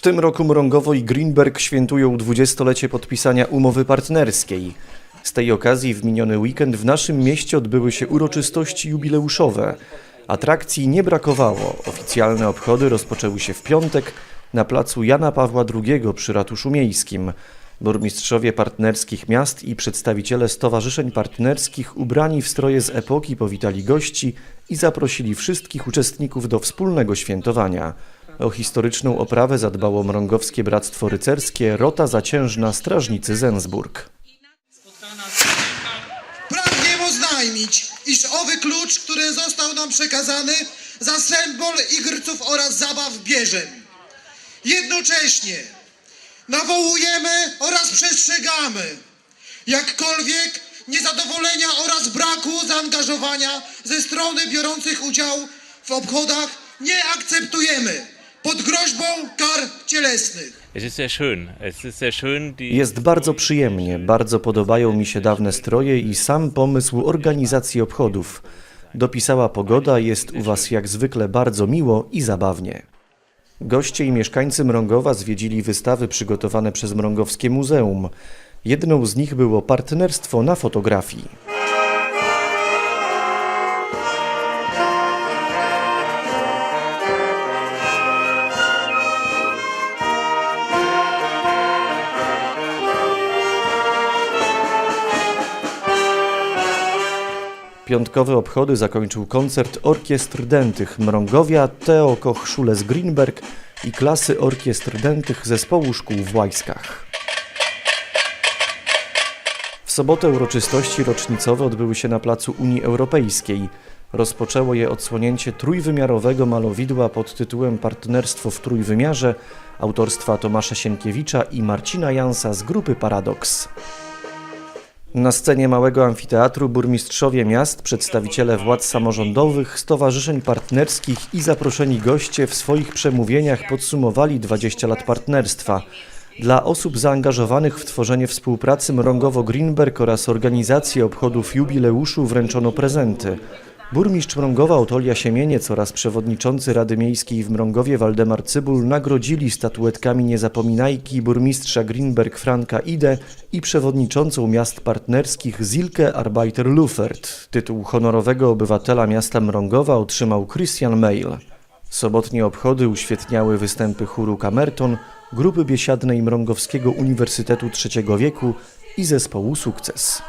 W tym roku Mrągowo i Greenberg świętują dwudziestolecie podpisania umowy partnerskiej. Z tej okazji w miniony weekend w naszym mieście odbyły się uroczystości jubileuszowe. Atrakcji nie brakowało. Oficjalne obchody rozpoczęły się w piątek na placu Jana Pawła II przy ratuszu miejskim. Burmistrzowie partnerskich miast i przedstawiciele stowarzyszeń partnerskich ubrani w stroje z epoki powitali gości i zaprosili wszystkich uczestników do wspólnego świętowania. O historyczną oprawę zadbało Mrągowskie Bractwo Rycerskie, Rota Zaciężna, Strażnicy Zensburg. Pragniemy oznajmić, iż owy klucz, który został nam przekazany za symbol igrców oraz zabaw bierzem. Jednocześnie nawołujemy oraz przestrzegamy jakkolwiek niezadowolenia oraz braku zaangażowania ze strony biorących udział w obchodach nie akceptujemy pod groźbą kar cielesnych. Jest bardzo przyjemnie, bardzo podobają mi się dawne stroje i sam pomysł organizacji obchodów. Dopisała pogoda, jest u Was jak zwykle bardzo miło i zabawnie. Goście i mieszkańcy Mrągowa zwiedzili wystawy przygotowane przez Mrągowskie Muzeum. Jedną z nich było partnerstwo na fotografii. Piątkowe obchody zakończył koncert orkiestr dętych Mrągowia, Teo Koch-Schules Greenberg i klasy orkiestr dętych zespołu szkół w Łajskach. W sobotę uroczystości rocznicowe odbyły się na placu Unii Europejskiej. Rozpoczęło je odsłonięcie trójwymiarowego malowidła pod tytułem Partnerstwo w trójwymiarze autorstwa Tomasza Sienkiewicza i Marcina Jansa z grupy Paradoks. Na scenie małego amfiteatru burmistrzowie miast, przedstawiciele władz samorządowych, stowarzyszeń partnerskich i zaproszeni goście w swoich przemówieniach podsumowali 20 lat partnerstwa. Dla osób zaangażowanych w tworzenie współpracy Mrągowo-Greenberg oraz organizację obchodów jubileuszu wręczono prezenty. Burmistrz Mrągowa Otolia Siemieniec oraz przewodniczący Rady Miejskiej w Mrągowie Waldemar Cybul nagrodzili statuetkami niezapominajki burmistrza Greenberg Franka Ide i przewodniczącą miast partnerskich Zilke Arbeiter Lufert. Tytuł honorowego obywatela miasta Mrągowa otrzymał Christian Meil. Sobotnie obchody uświetniały występy chóru Kamerton, grupy biesiadnej Mrągowskiego Uniwersytetu Trzeciego Wieku i zespołu Sukces.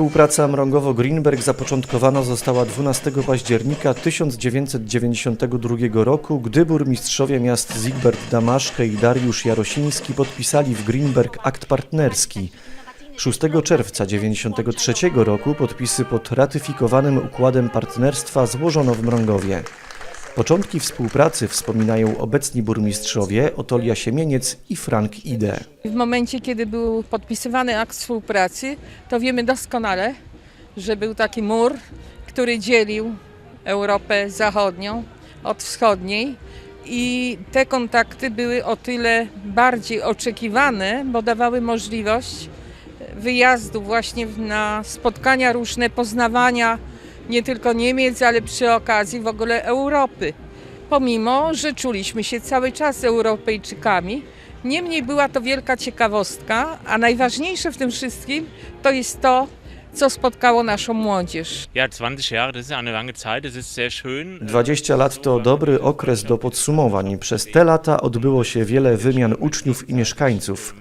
Współpraca Mrągowo-Greenberg zapoczątkowana została 12 października 1992 roku, gdy burmistrzowie miast Zigbert Damaszke i Dariusz Jarosiński podpisali w Greenberg akt partnerski. 6 czerwca 1993 roku podpisy pod ratyfikowanym układem partnerstwa złożono w Mrągowie. Początki współpracy wspominają obecni burmistrzowie Otolia Siemieniec i Frank Ide. W momencie, kiedy był podpisywany akt współpracy, to wiemy doskonale, że był taki mur, który dzielił Europę Zachodnią od wschodniej i te kontakty były o tyle bardziej oczekiwane, bo dawały możliwość wyjazdu właśnie na spotkania różne, poznawania nie tylko Niemiec, ale przy okazji w ogóle Europy. Pomimo, że czuliśmy się cały czas Europejczykami, niemniej była to wielka ciekawostka, a najważniejsze w tym wszystkim to jest to, co spotkało naszą młodzież. ja 20 Jahre, das ist eine lange Zeit, es ist sehr schön. 20 lat to dobry okres do podsumowań. Przez te lata odbyło się wiele wymian uczniów i mieszkańców.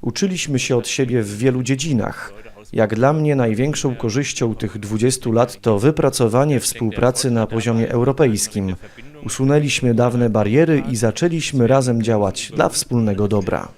Uczyliśmy się od siebie w wielu dziedzinach. Jak dla mnie największą korzyścią tych 20 lat to wypracowanie współpracy na poziomie europejskim. Usunęliśmy dawne bariery i zaczęliśmy razem działać dla wspólnego dobra.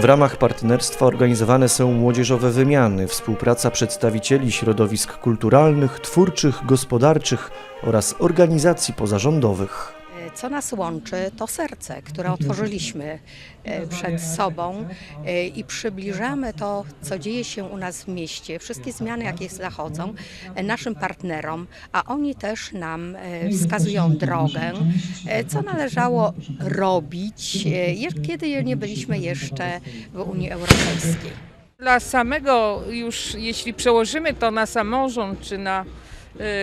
W ramach partnerstwa organizowane są młodzieżowe wymiany, współpraca przedstawicieli środowisk kulturalnych, twórczych, gospodarczych oraz organizacji pozarządowych. Co nas łączy, to serce, które otworzyliśmy e, przed sobą e, i przybliżamy to, co dzieje się u nas w mieście, wszystkie zmiany, jakie zachodzą, e, naszym partnerom, a oni też nam wskazują drogę, co należało robić, kiedy nie byliśmy jeszcze w Unii Europejskiej. Dla samego już, jeśli przełożymy to na samorząd czy na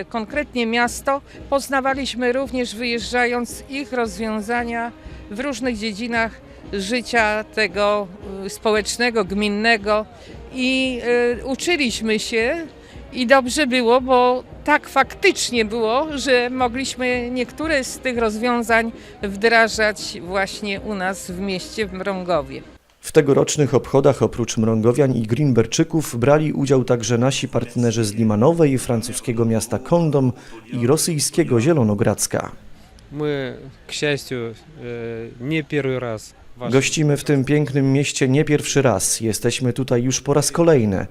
konkretnie miasto, poznawaliśmy również wyjeżdżając ich rozwiązania w różnych dziedzinach życia tego y, społecznego, gminnego i y, uczyliśmy się i dobrze było, bo tak faktycznie było, że mogliśmy niektóre z tych rozwiązań wdrażać właśnie u nas w mieście, w Mrągowie. W tegorocznych obchodach oprócz Mrągowian i Greenberczyków brali udział także nasi partnerzy z Limanowej, francuskiego miasta Kondom i rosyjskiego Zielonogradzka. Мы, к счастью, э, не первый раз. в вашем Gościmy w tym pięknym mieście nie pierwszy raz. Jesteśmy tutaj już po raz kolejny.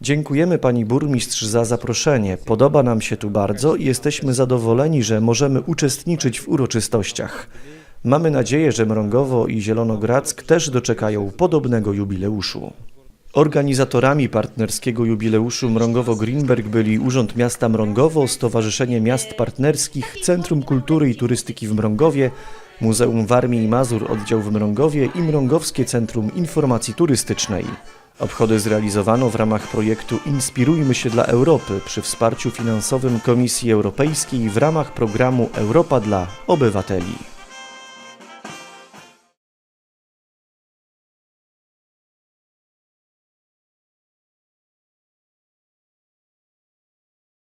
Dziękujemy pani burmistrz za zaproszenie. Podoba nam się tu bardzo i jesteśmy zadowoleni, że możemy uczestniczyć w uroczystościach. Mamy nadzieję, że Mrągowo i Zielonogradzk też doczekają podobnego jubileuszu. Organizatorami partnerskiego jubileuszu Mrągowo-Greenberg byli Urząd Miasta Mrągowo, Stowarzyszenie Miast Partnerskich, Centrum Kultury i Turystyki w Mrągowie, Muzeum Warmii i Mazur Oddział w Mrągowie i Mrągowskie Centrum Informacji Turystycznej. Obchody zrealizowano w ramach projektu Inspirujmy się dla Europy przy wsparciu finansowym Komisji Europejskiej w ramach programu Europa dla obywateli.